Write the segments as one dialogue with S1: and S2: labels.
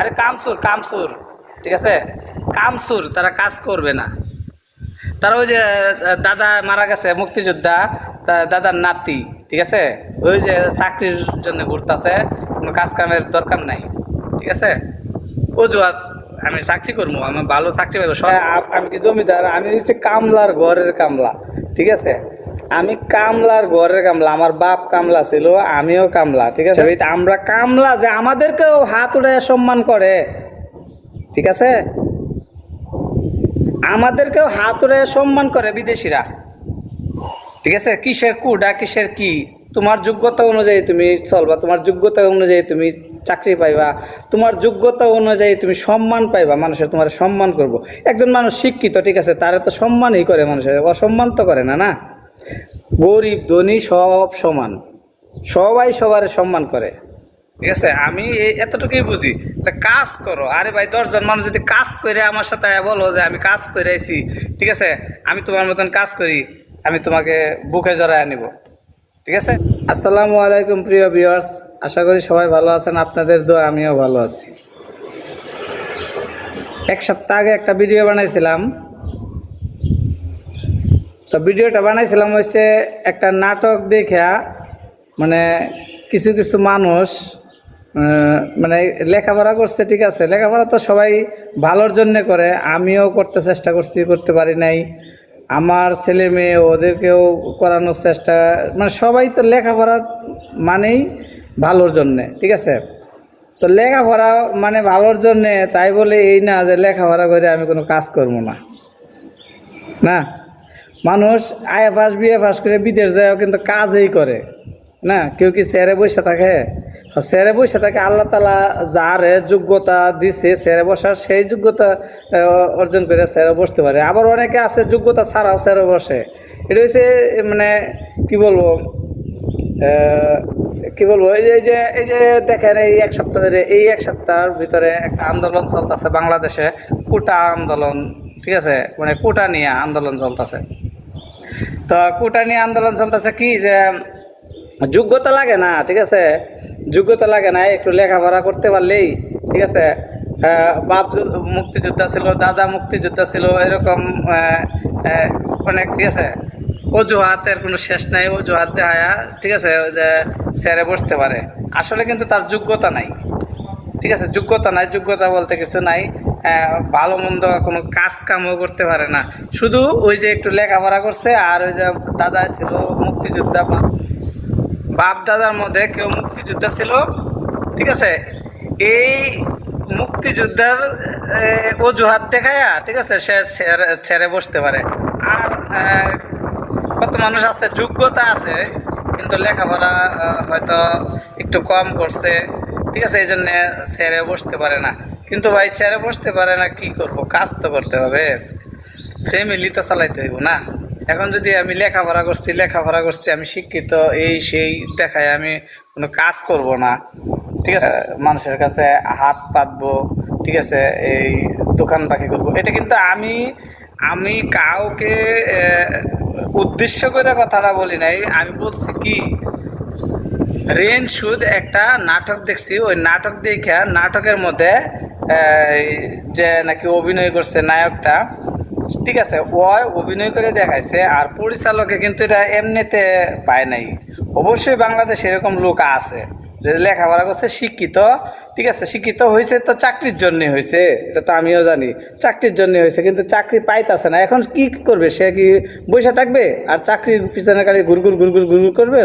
S1: আরে কামসুর কামসুর, ঠিক আছে? কামসুর, তারা কাজ করবে না। তারা ওই যে দাদা মারা গেছে, মুক্তিযোদ্ধা দাদার নাতি, ঠিক আছে? ওই যে চাকরির জন্য ঘুরতেছে, কোনো কাজ কামের দরকার নাই, ঠিক আছে? অজুহাত, আমি চাকরি করব, আমি ভালো চাকরি পাবো আ- আমি কি জমিদার? আমি হচ্ছে কামলার ঘরের কামলা, ঠিক আছে? আমি কামলার ঘরের কামলা আমার বাপ কামলা ছিল আমিও কামলা ঠিক আছে? আমরা কামলা যে আমাদেরকেও হাত উড়ে সম্মান করে ঠিক আছে? আমাদেরকেও হাত উড়ে সম্মান করে বিদেশিরা ঠিক আছে? কিসের কুডা কিসের কি? তোমার যোগ্যতা অনুযায়ী তুমি চলবা তোমার যোগ্যতা অনুযায়ী তুমি চাকরি পাইবা তোমার যোগ্যতা অনুযায়ী তুমি সম্মান পাইবা মানুষের তোমার সম্মান করব। একজন মানুষ শিক্ষিত ঠিক আছে? তারা তো সম্মানই করে মানুষের অসম্মান তো করে না না? গরিব ধনী সব সমান। সবাই সবার সম্মান করে। ঠিক আছে আমি এতটুকুই বুঝি যে কাজ করো। আরে ভাই দশজন মানুষ যদি কাজ করে আমার সাথে বলো যে আমি কাজ করে আইছি ঠিক আছে? আমি তোমার মতন কাজ করি আমি তোমাকে বুকে জড়ায় আনিব ঠিক আছে? আসসালামু আলাইকুম প্রিয় ভিউয়ার্স আশা করি সবাই ভালো আছেন আপনাদের দোয়া আমিও ভালো আছি। এক সপ্তাহ আগে একটা ভিডিও বানাইছিলাম। তো ভিডিওটা বানাইছিলাম হচ্ছে একটা নাটক দেখা মানে কিছু কিছু মানুষ মানে লেখাপড়া করছে, ঠিক আছে? লেখাপড়া তো সবাই ভালোর জন্য করে, আমিও করতে চেষ্টা করছি, করতে পারি নাই। আমার ছেলে মেয়ে, ওদেরকেও করানোর চেষ্টা মানে সবাই তো লেখাপড়া মানেই ভালোর জন্যে, ঠিক আছে? তো লেখাপড়া মানে ভালোর জন্যে, তাই বলে এই না যে লেখাপড়া করে আমি কোনো কাজ করব না। না? মানুষ আয়া পাস, বিয়ে পাস করে বিদেশ যায় কিন্তু কাজই করে, না? কেউ কি স্যারে বসে থাকে? স্যারে বসে থাকে আল্লাহ তালা যারে যোগ্যতা দিছে, স্যারে বসার সেই যোগ্যতা অর্জন করে স্যারে বসতে পারে। আবার অনেকে আছে যোগ্যতা ছাড়াও স্যারে বসে। এটা হচ্ছে মানে কি বলব কি বলব, এই যে এই যে এই যে দেখেন এই এক সপ্তাহ ধরে, এই এক সপ্তাহের ভিতরে একটা আন্দোলন চলতেছে বাংলাদেশে, কোটা আন্দোলন, ঠিক আছে? মানে কোটা নিয়ে আন্দোলন চলতেছে। তো কোটা নিয়ে আন্দোলন চলতেছে কি যে, যোগ্যতা লাগে না, ঠিক আছে? যোগ্যতা লাগে না, একটু লেখাপড়া করতে পারলেই, ঠিক আছে? বাপ মুক্তিযোদ্ধা ছিল, দাদা মুক্তিযোদ্ধা ছিল, এরকম অনেক, ঠিক আছে? অজুহাতের কোনো শেষ নাই, অজুহাত দেখায়া, ঠিক আছে? যে স্যারে বসতে পারে। আসলে কিন্তু তার যোগ্যতা নাই, ঠিক আছে? যোগ্যতা নাই, যোগ্যতা বলতে কিছু নাই। ভালো মন্দ কোনো কাজ কামও করতে পারে না। শুধু ওই যে একটু লেখাপড়া করছে আর ওই যে দাদা ছিল মুক্তিযোদ্ধা বাপ দাদার মধ্যে কেউ মুক্তিযোদ্ধা ছিল, ঠিক আছে? এই মুক্তিযোদ্ধার অজুহাত দেখায়া, ঠিক আছে, সে ছেড়ে বসতে পারে। আর কত মানুষ আছে, যোগ্যতা আছে, কিন্তু লেখাপড়া হয়তো একটু কম করছে, ঠিক আছে, এই জন্যে ছেড়ে বসতে পারে না। কিন্তু ভাই ছেড়ে বসতে পারে না, কি করব? কাজ তো করতে হবে। ফ্যামিলি তো চালাইতে হইব না। এখন যদি আমি লেখাপড়া করছি লেখাপড়া করছি, আমি শিক্ষিত, এই সেই দেখায় আমি কোনো কাজ করব না। ঠিক আছে? মানুষের কাছে হাত পাতবো, ঠিক আছে? এই দোকান বাকি করব। এটা কিন্তু আমি আমি কাউকে উদ্দেশ্য করে কথাটা বলি নাই। আমি বলছি কি রেন সুদ একটা নাটক দেখছি। ওই নাটক দেখে নাটকের মধ্যে যে নাকি অভিনয় করছে নায়কটা, ঠিক আছে, ও অভিনয় করে দেখাইছে আর পরিচালকে কিন্তু এটা এমনিতে পায় নাই। অবশ্যই বাংলাদেশে এরকম লোক আছে, যে লেখাপড়া করছে শিক্ষিত ঠিক আছে, শিক্ষিত হয়েছে তো চাকরির জন্য হয়েছে, এটা তো আমিও জানি। চাকরির জন্য হয়েছে, কিন্তু চাকরি পাইতাছে না। এখন কি করবে? সে কি বসে থাকবে? আর চাকরির পিছনে খালি ঘুরঘুর ঘুরঘুর ঘুরঘুর করবে?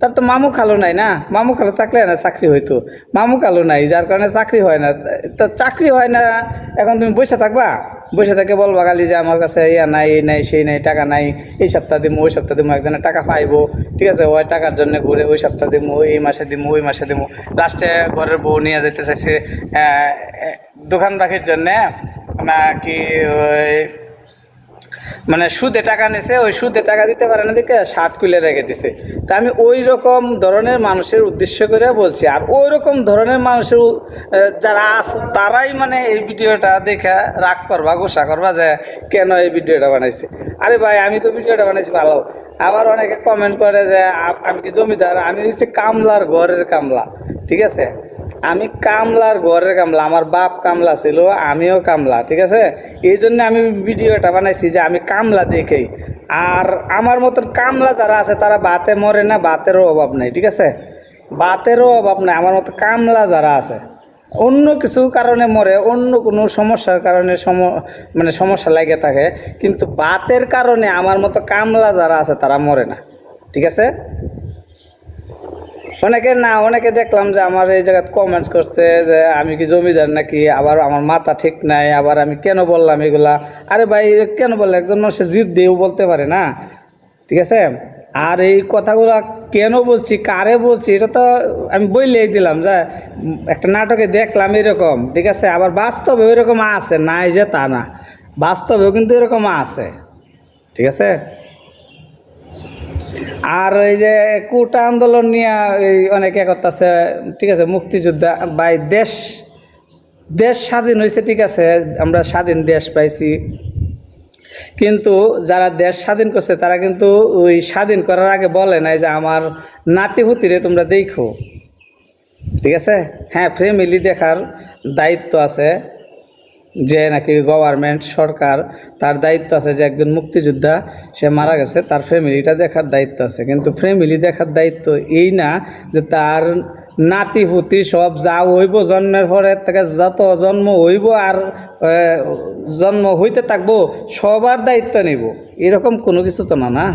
S1: তার তো মামু খালো নাই না? মামু খালো থাকলে না চাকরি হইতো? মামু খালো নাই, যার কারণে চাকরি হয় না। তো চাকরি হয় না, এখন তুমি বসে থাকবা? বসে থেকে বলবা খালি যে আমার কাছে ইয়া নাই, এই নাই, সেই নাই, টাকা নাই, এই সপ্তাহ দিমু, ওই সপ্তাহ দিমু একজনে টাকা পাইবো। ঠিক আছে, ওই টাকার জন্য ঘুরে ওই সপ্তাহ দিমু এই মাসে দিমু, ওই মাসে দিমু। লাস্টে ঘরের বউ নিয়ে যেতে চাইছে দোকান রাখির জন্যে, নাকি ওই মানে সুদে টাকা নিছে, ওই সুদে টাকা দিতে পারে না, দেখে শার্ট খুলে রেখে দিছে। তা আমি ওই রকম ধরনের মানুষের উদ্দেশ্য করে বলছি। আর ওই রকম ধরনের মানুষের যারা আছে, তারাই মানে এই ভিডিওটা দেখে রাগ করবা, গোসা করবা যে কেন এই ভিডিওটা বানাইছে। আরে ভাই, আমি তো ভিডিওটা বানাইছি ভালো। আবার অনেকে কমেন্ট করে যে আমি কি জমিদার? আমি হচ্ছে কামলার ঘরের কামলা, ঠিক আছে? আমি কামলার ঘরের কামলা, আমার বাপ কামলা ছিল, আমিও কামলা, ঠিক আছে? এই জন্য আমি ভিডিওটা বানাইছি যে আমি কামলা দেখেই আর আমার মতন কামলা যারা আছে, তারা বাতে মরে না, বাতেরও অভাব নেই, ঠিক আছে? বাতেরও অভাব নেই, আমার মতো কামলা যারা আছে, অন্য কিছু কারণে মরে, অন্য কোনো সমস্যার কারণে সম মানে সমস্যা লাগে থাকে, কিন্তু বাতের কারণে আমার মতো কামলা যারা আছে, তারা মরে না, ঠিক আছে? অনেকে না, অনেকে দেখলাম যে আমার এই জায়গায় কমেন্টস করছে যে আমি কি জমিদার নাকি? আবার আমার মাথা ঠিক নাই, আবার আমি কেন বললাম এগুলা? আরে ভাই, কেন বললে? একজন মানুষের জিদ দিয়েও বলতে পারে না। ঠিক আছে? আর এই কথাগুলো কেন বলছি, কারে বলছি, এটা তো আমি বললেই দিলাম যে, একটা নাটকে দেখলাম এরকম, ঠিক আছে? আবার বাস্তবে এরকম আছে, নাই যে তা না। বাস্তবেও কিন্তু এরকম আছে। ঠিক আছে? আর এই যে কোটা আন্দোলন নিয়ে এই অনেকে করতেছে, ঠিক আছে, মুক্তিযোদ্ধা বাই দেশ দেশ স্বাধীন হয়েছে, ঠিক আছে, আমরা স্বাধীন দেশ পাইছি। কিন্তু যারা দেশ স্বাধীন করছে, তারা কিন্তু ওই স্বাধীন করার আগে বলে নাই যে আমার নাতিপুতিরে তোমরা দেখো। ঠিক আছে? হ্যাঁ ফ্যামিলি দেখার দায়িত্ব আছে। যে নাকি গভর্নমেন্ট সরকার, তার দায়িত্ব আছে যে একজন মুক্তিযোদ্ধা, সে মারা গেছে, তার ফ্যামিলিটা দেখার দায়িত্ব আছে। কিন্তু ফ্যামিলি দেখার দায়িত্ব এই না যে তার নাতি পুতি সব যা হইব জন্মের পরে থেকে যত জন্ম হইব আর জন্ম হইতে থাকব, সবার দায়িত্ব নিব। এরকম কোনো কিছু তো না না?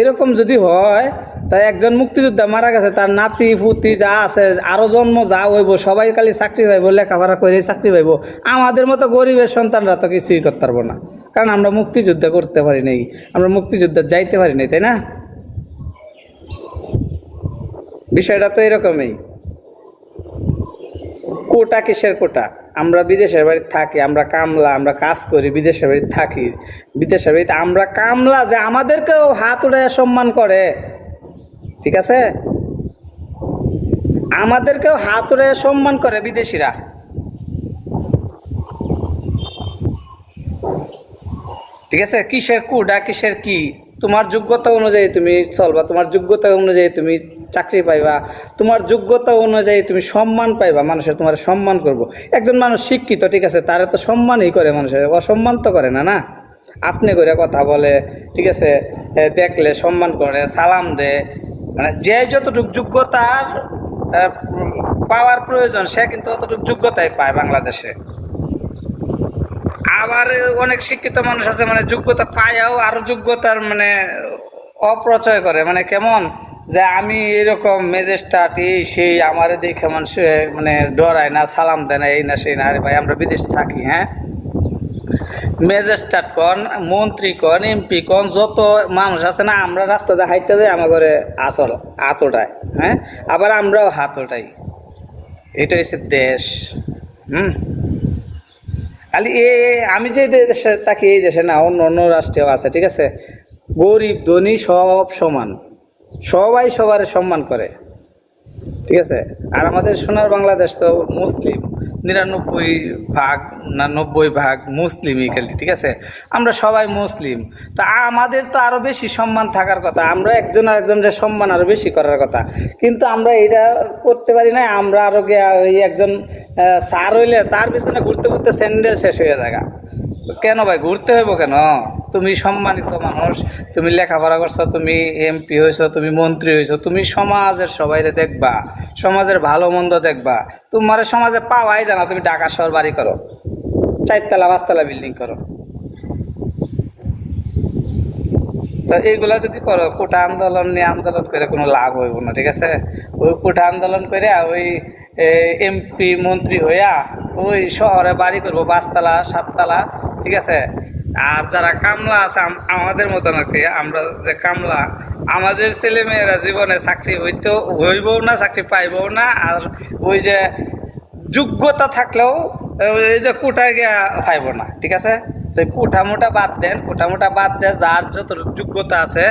S1: এরকম যদি হয় তাই একজন মুক্তিযোদ্ধা মারা গেছে, তার নাতি, পুতি যা আছে, আরও জন্ম যা হইব, সবাই খালি চাকরি পাইব, লেখাপড়া করে চাকরি পাইব। আমাদের মতো গরিবের সন্তানরা তো কিছুই করতে পারব না। কারণ আমরা মুক্তিযুদ্ধ করতে পারি নাই, আমরা মুক্তিযুদ্ধ যাইতে পারি নাই, তাই না? বিষয়টা তো এরকমই। কোটা কিসের কোটা? আমরা বিদেশের বাড়িতে থাকি, আমরা কামলা, আমরা কাজ করি, বিদেশের বাড়িতে থাকি, বিদেশের বাড়িতে আমরা কামলা যে আমাদেরকেও হাত উড়ে সম্মান করে। ঠিক আছে? আমাদেরকেও হাত উড়ে সম্মান করে বিদেশিরা। ঠিক আছে? কিসের কুডা কিসের কি? তোমার যোগ্যতা অনুযায়ী তুমি চলবা, তোমার যোগ্যতা অনুযায়ী তুমি চাকরি পাইবা, তোমার যোগ্যতা অনুযায়ী তুমি সম্মান পাইবা, মানুষের তোমার সম্মান করব। একজন মানুষ শিক্ষিত, ঠিক আছে? তারা তো সম্মানই করে মানুষের, অসম্মান তো করে না না? আপনি করে কথা বলে, ঠিক আছে? দেখলে সম্মান করে, সালাম দেয় মানে যে যতটুকু যোগ্যতার পাওয়ার প্রয়োজন, সে কিন্তু অতটুকু যোগ্যতাই পায় বাংলাদেশে। আবার অনেক শিক্ষিত মানুষ আছে মানে যোগ্যতা পায়ও, আর যোগ্যতার মানে অপ্রচয় করে। মানে কেমন যে আমি এরকম মেজেস্টাট এই সেই, আমার দেখে মানুষ মানে ডরায় না, সালাম দেয় না, এই না, সেই না। আরে ভাই, আমরা বিদেশ থাকি হ্যাঁ? ম্যাজিস্ট্রেট কন, মন্ত্রী কন, এমপি কন, যত মানুষ আছে না, আমরা রাস্তাতে হাইতে যাই, আমার ঘরে আতর আতটায় হ্যাঁ? আবার আমরাও হাত ওটাই এটা হচ্ছে দেশ, হুম? খালি এ, আমি যে দেশে থাকি, এই দেশে না, অন্য অন্য রাষ্ট্রেও আছে, ঠিক আছে? গরিব, ধনী সব সমান। সবাই সবার সম্মান করে, ঠিক আছে? আর আমাদের সোনার বাংলাদেশ তো মুসলিম। নিরানব্বই ভাগ না নব্বই ভাগ মুসলিমই খালি ঠিক আছে? আমরা সবাই মুসলিম। তা আমাদের তো আরও বেশি সম্মান থাকার কথা, আমরা একজন আরেকজনের সম্মান আরও বেশি করার কথা। কিন্তু আমরা এটা করতে পারি না আমরা আরও ওই একজন স্যার হইলে তার পিছনে ঘুরতে ঘুরতে স্যান্ডেল শেষ হয়ে যায় কেন ভাই, ঘুরতে হইব কেন? তুমি সম্মানিত মানুষ, তুমি লেখাপড়া করছ, তুমি এমপি হয়েছো, তুমি মন্ত্রী হয়েছো, তুমি সমাজের সবাইরে দেখবা, সমাজের ভালো মন্দ দেখবা। তোমার সমাজে পাওয়াই জানা তুমি ঢাকা শহর বাড়ি করো, চারতলা, পাঁচতলা বিল্ডিং করো। তো এইগুলা যদি করো, কোটা আন্দোলন নিয়ে আন্দোলন করে কোনো লাভ হইব না, ঠিক আছে? ওই কোটা আন্দোলন করে ওই এমপি মন্ত্রী হইয়া ওই শহরে বাড়ি করব, পাঁচতলা, সাততলা, ঠিক আছে? আর যারা কামলা আছে আমাদের মতন আর কি, আমরা যে কামলা, আমাদের ছেলে মেয়েরা জীবনে চাকরি হইতেও হইবও না, চাকরি পাইবও না, আর ওই যে যোগ্যতা থাকলেও এই যে কোটায় গিয়া পাইব না, ঠিক আছে? তো কোঠা মোটা বাদ দেন, কোঠা মোটা বাদ দেন যার যত যোগ্যতা আছে,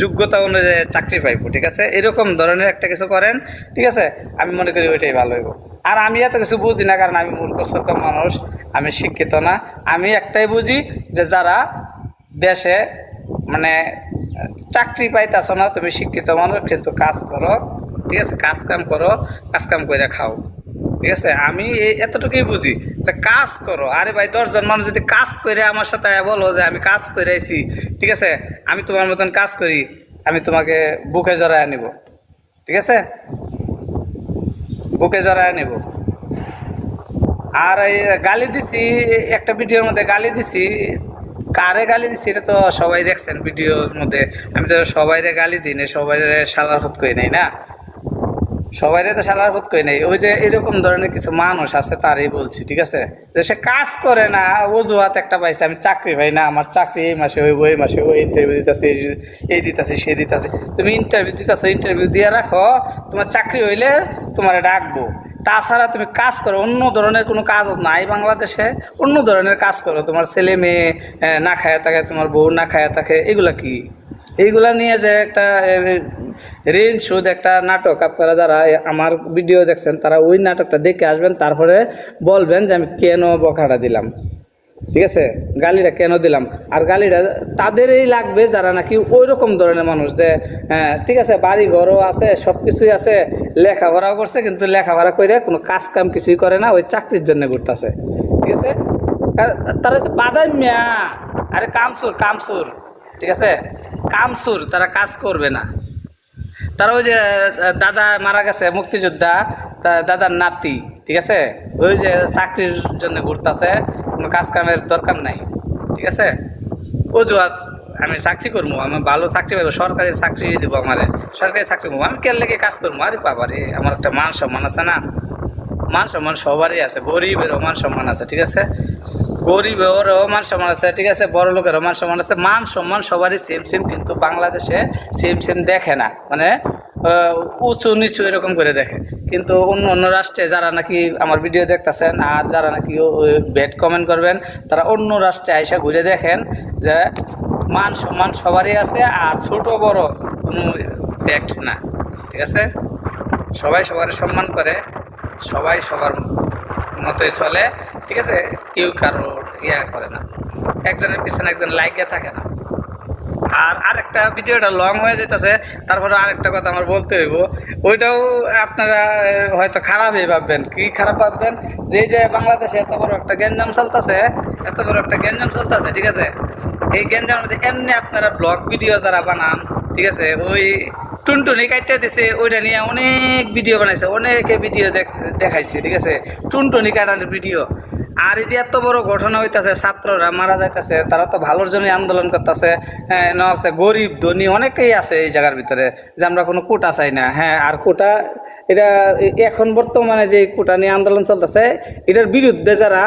S1: যোগ্যতা অনুযায়ী চাকরি পাইব, ঠিক আছে? এরকম ধরনের একটা কিছু করেন, ঠিক আছে? আমি মনে করি ওইটাই ভালো হইব। আর আমি এত কিছু বুঝি না, কারণ আমি মূর্খ সূর্খ মানুষ, আমি শিক্ষিত না। আমি একটাই বুঝি যে যারা দেশে মানে চাকরি পাইতেছ না, তুমি শিক্ষিত মানুষ, কিন্তু কাজ করো, ঠিক আছে? কাজ কাম করো, কাজ কাম করে খাও। ঠিক আছে? আমি এতটুকুই বুঝি যে কাজ করো। আরে ভাই, দশজন মানুষ যদি কাজ করে আমার সাথে বলো যে আমি কাজ করে ঠিক আছে? আমি তোমার মতন কাজ করি, আমি তোমাকে বুকে জড়ায় আনিব ঠিক আছে? বুকে জড়ায় আনিব আর এই গালি দিছি, একটা ভিডিওর মধ্যে গালি দিছি। কারে গালি দিছি এটা তো সবাই দেখছেন ভিডিওর মধ্যে। আমি তো সবাইরে গালি দিই না সবাই সালার হত করি নাই না? সবাইরে তো সালার হত করি নাই। ওই যে এরকম ধরনের কিছু মানুষ আছে, তারই বলছি, ঠিক আছে? যে সে কাজ করে না, অজুহাত একটা পাইছে, আমি চাকরি পাই না, আমার চাকরি এই মাসে ওই ওই মাসে ওই ইন্টারভিউ দিতেছে, এই দিতেছে, সে দিতেছে। তুমি ইন্টারভিউ দিতেছো ইন্টারভিউ দিয়ে রাখো, তোমার চাকরি হইলে তোমার ডাকবো। তাছাড়া তুমি কাজ করো, অন্য ধরনের কোনো কাজ নাই বাংলাদেশে, অন্য ধরনের কাজ করো। তোমার ছেলে মেয়ে না খায়া থাকে, তোমার বউ না খায়া থাকে, এগুলা কি? এইগুলা নিয়ে যে একটা ঋণ সুদ একটা নাটক আপনারা যারা আমার ভিডিও দেখছেন, তারা ওই নাটকটা দেখে আসবেন, তারপরে বলবেন যে আমি কেন বকাটা দিলাম। ঠিক আছে? গালিটা কেন দিলাম? আর গালিটা তাদেরই লাগবে যারা নাকি ওই রকম ধরনের মানুষ যে ঠিক আছে বাড়ি ঘরও আছে সব কিছুই আছে, লেখাপড়াও করছে, কিন্তু লেখাপড়া করে কোনো কাজ কাম কিছুই করে না, ওই চাকরির জন্য ঘুরতেছে। ঠিক আছে? তারা হচ্ছে বাদাই মিয়া আরে কামসুর কামসুর। ঠিক আছে? কামসুর, তারা কাজ করবে না। তারা ওই যে দাদা মারা গেছে, মুক্তিযোদ্ধা দাদার নাতি, ঠিক আছে? ওই যে চাকরির জন্য ঘুরতেছে, কোনো কাজ কামের দরকার নাই, ঠিক আছে? অজুহাত, আমি চাকরি করব, আমি ভালো চাকরি পাবো সরকারি চাকরি দিব আমারে, সরকারি চাকরি করব আমি কেন লেগে কাজ করব? আরে বাবা রে, আমার একটা মান সম্মান আছে না? মান সম্মান সবারই আছে, গরিবেরও মান সম্মান আছে, ঠিক আছে? গরিবেরও মান সম্মান আছে, ঠিক আছে? বড় লোকেরও মান সম্মান আছে, মান সম্মান সবারই সেম সেম কিন্তু বাংলাদেশে সেম সেম দেখে না। মানে উঁচু নিচু এরকম করে দেখে। কিন্তু অন্য অন্য রাষ্ট্রে যারা নাকি আমার ভিডিও দেখতেছেন, আর যারা নাকি ব্যাড কমেন্ট করবেন, তারা অন্য রাষ্ট্রে আইসা ঘুরে দেখেন যে মান সম্মান সবারই আছে, আর ছোট বড় কোনো ফ্যাক্ট না, ঠিক আছে? সবাই সবার সম্মান করে, সবাই সবার মতোই চলে, ঠিক আছে? কেউ কারও ইয়া করে না। একজনের পিছনে একজন লাইকে থাকে না। আর আরেকটা ভিডিওটা লং হয়ে যেতেছে তারপরে আরেকটা কথা আমার বলতে হইব। ওইটাও আপনারা হয়তো খারাপই ভাববেন। কি খারাপ ভাববেন? যে যে বাংলাদেশে এত বড় একটা গ্যাঞ্জাম চলতেছে, এত বড় একটা গ্যাঞ্জাম চলতেছে, ঠিক আছে? এই গ্যাঞ্জামের মধ্যে এমনি আপনারা ব্লগ ভিডিও যারা বানান, ঠিক আছে? ওই টুনটুনি কাটতে দিছে, ওইটা নিয়ে অনেক ভিডিও বানাইছে, অনেকে ভিডিও দেখাইছে, ঠিক আছে? টুনটুনি কাটার ভিডিও। আর এই যে এত বড় ঘটনা হইতাছে, ছাত্ররা মারা যাইতাছে, তারা তো ভালোর জন্য আন্দোলন করতেছে। হ্যাঁ ন আছে, গরিব, ধনী, অনেকেই আছে এই জায়গার ভিতরে যে আমরা কোনো কোটা চাই না। হ্যাঁ আর কোটা, এটা এখন বর্তমানে যে কোটা নিয়ে আন্দোলন চলতেছে, এটার বিরুদ্ধে যারা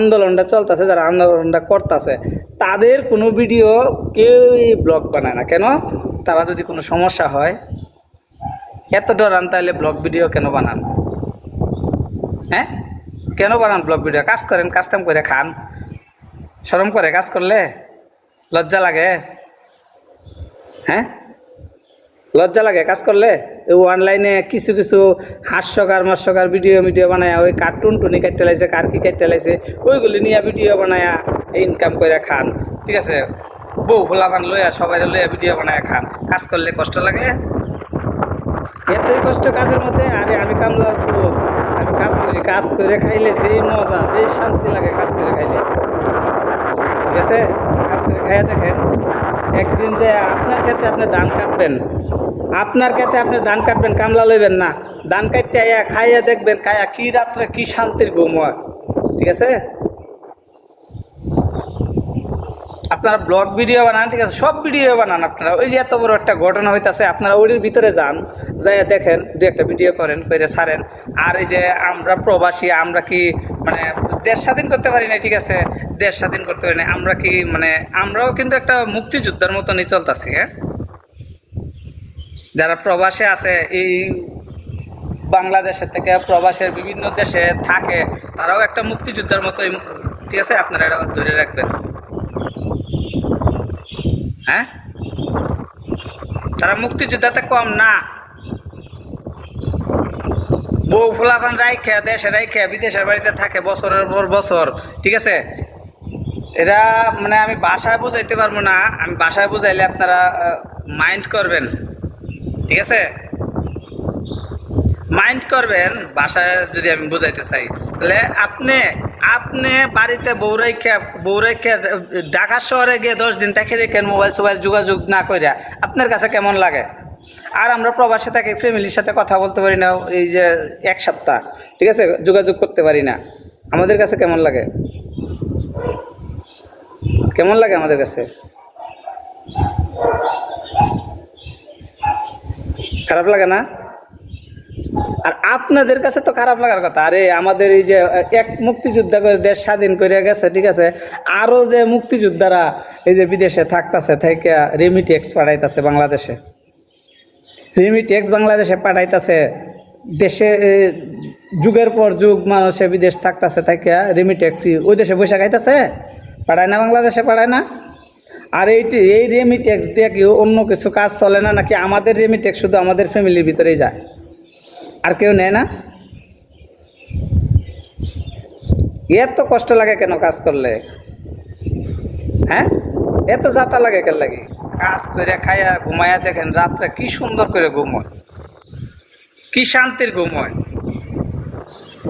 S1: আন্দোলনটা চলতেছে, যারা আন্দোলনটা করতেছে, তাদের কোনো ভিডিও কেউই ব্লগ বানায় না। কেন? তারা যদি কোনো সমস্যা হয় এত ডরান তাহলে ব্লগ ভিডিও কেন বানান? হ্যাঁ? কেন বানান ব্লগ ভিডিও কাজ করেন, কাজ কাম করে খান। শরম করে কাজ করলে? লজ্জা লাগে। হ্যাঁ? লজ্জা লাগে কাজ করলে? অনলাইনে কিছু কিছু হাস্যকার, মাস্যকার ভিডিও ভিডিও বানায়, ওই কার্টুন টুনি কাটতে লাইছে, কার কি কাটতে লাইছে, ওইগুলি নিয়ে ভিডিও বানায়া ইনকাম করে খান। ঠিক আছে? বউ ফুলাবান লইয়া, সবাই লইয়া ভিডিও বানায় খান। কাজ করলে কষ্ট লাগে? এতই কষ্ট কাজের মধ্যে? আরে আমি কামলার কাজ করে খাইলে যেই মজা, যেই শান্তি লাগে কাজ করে খাইলে। ঠিক আছে? কাজ করে খাইয়া দেখেন, একদিন যে আপনার ক্ষেত্রে আপনি ধান কাটবেন, আপনার ক্ষেত্রে আপনি ধান কাটবেন, কামলা লইবেন না। ধান কাটতে আইয়া খাইয়া দেখবেন, খাইয়া কি রাত্রে কি শান্তির ঘুম হয়। ঠিক আছে? আপনারা ব্লগ ভিডিও বানান, ঠিক আছে? সব ভিডিও বানান আপনারা। ওই যে এত বড় একটা ঘটনা হইতাছে, আপনারা ওইটির ভিতরে যান যাই দেখেন, দু একটা ভিডিও করেন করে ছাড়েন। আর এই যে আমরা প্রবাসী, আমরা কি মানে দেশ স্বাধীন করতে পারি না ঠিক আছে? দেশ স্বাধীন করতে পারি না আমরা কি মানে আমরাও কিন্তু একটা মুক্তিযোদ্ধার মতনই চলতেছি হ্যাঁ? যারা প্রবাসে আছে, এই বাংলাদেশের থেকে প্রবাসের বিভিন্ন দেশে থাকে, তারাও একটা মুক্তিযোদ্ধার মতোই, ঠিক আছে? আপনারা এটা ধরে রাখবেন। হ্যাঁ? তারা মুক্তিযোদ্ধাতে কম না। বউ ফুলাফান রাইখে, দেশে রাইখে, বিদেশের বাড়িতে থাকে বছরের পর বছর, ঠিক আছে? এটা মানে আমি বাসায় বুঝাইতে পারব না, আমি বাসায় বুঝাইলে আপনারা মাইন্ড করবেন, ঠিক আছে? মাইন্ড করবেন, বাসায় যদি আমি বুঝাইতে চাই। তাহলে আপনি আপনি বাড়িতে বৌরাইকে বৌরাইকে ঢাকা শহরে গিয়ে দশ দিন দেখে দেখেন মোবাইল সোবাইল যোগাযোগ না করিয়া আপনার কাছে কেমন লাগে? আর আমরা প্রবাসে থাকি ফ্যামিলির সাথে কথা বলতে পারি না, এই যে এক সপ্তাহ, ঠিক আছে? যোগাযোগ করতে পারি না। আমাদের কাছে কেমন লাগে? কেমন লাগে আমাদের কাছে? খারাপ লাগে না? আর আপনাদের কাছে তো খারাপ লাগার কথা। আরে আমাদের এই যে এক মুক্তিযোদ্ধা করে দেশ স্বাধীন করে গেছে, ঠিক আছে? আরও যে মুক্তিযোদ্ধারা এই যে বিদেশে থাকতেছে, থেকে রেমিটেক্স পাঠাইতেছে বাংলাদেশে। রেমিটেক্স বাংলাদেশে পাঠাইতেছে, দেশে যুগের পর যুগ মানুষে বিদেশ থাকতেছে, থেকে রেমিটেক্স ওই দেশে বৈশাখ খাইতেছে? পাঠায় না বাংলাদেশে, পাঠায় না? আর এইটি, এই রেমিটেক্স দিয়ে কি অন্য কিছু কাজ চলে না, নাকি আমাদের রেমিটেক্স শুধু আমাদের ফ্যামিলির ভিতরেই যায়? আর কেউ নেয় না? এত কষ্ট লাগে কেন কাজ করলে? হ্যাঁ? এত যাতা লাগে কেন লাগে? কাজ করে খাইয়া ঘুমাইয়া দেখেন রাত্রে কি সুন্দর করে ঘুম হয়। কি শান্তির ঘুম হয়।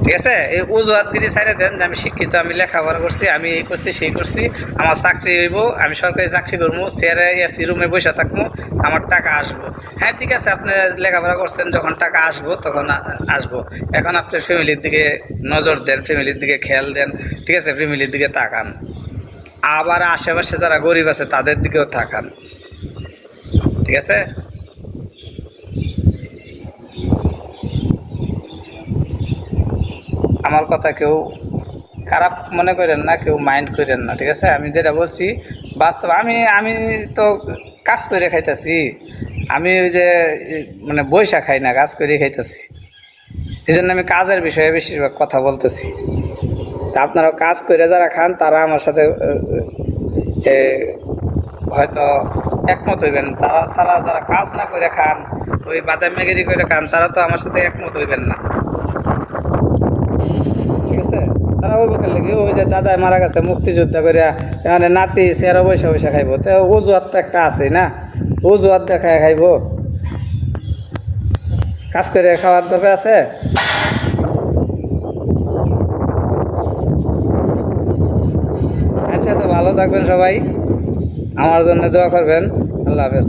S1: ঠিক আছে? এই অজুহাতগিরি ছাইড়ে দেন যে আমি শিক্ষিত, আমি লেখাপড়া করছি, আমি এই করছি, সেই করছি, আমার চাকরি হইব, আমি সরকারি চাকরি করব, চেয়ারে এসি রুমে বসে থাকব, আমার টাকা আসব। হ্যাঁ ঠিক আছে, আপনি লেখাপড়া করছেন, যখন টাকা আসব, তখন আসব। এখন আপনি ফ্যামিলির দিকে নজর দেন, ফ্যামিলির দিকে খেয়াল দেন, ঠিক আছে, ফ্যামিলির দিকে তাকান। আবার আশেপাশে যারা গরিব আছে, তাদের দিকেও তাকান। ঠিক আছে? আমার কথা কেউ খারাপ মনে করেন না, কেউ মাইন্ড করেন না, ঠিক আছে? আমি যেটা বলছি, বাস্তব, আমি আমি তো কাজ করে খাইতেছি। আমি ওই যে মানে বৈশা খাই না, কাজ করে খাইতেছি। এই জন্য আমি কাজের বিষয়ে বেশিরভাগ কথা বলতেছি। তা আপনারা কাজ করে যারা খান, তারা আমার সাথে হয়তো একমত হইবেন। তারা ছাড়া যারা কাজ না করে খান, ওই বাদাম মেগেরি করে খান, তারা তো আমার সাথে একমত হইবেন না ঠিক আছে তারা ওই বকার লেগে ওই যে দাদাই মারা গেছে, মুক্তিযোদ্ধা করে মানে নাতি সেরা বৈশা বৈশা খাইব। তো অজুহাত তো একটা আছে না? অজুহাত দেখায় খাইব। কাজ করে খাওয়ার দরকার আছে? আচ্ছা তো ভালো থাকবেন সবাই। আমার জন্য দোয়া করবেন। আল্লাহ হাফেজ।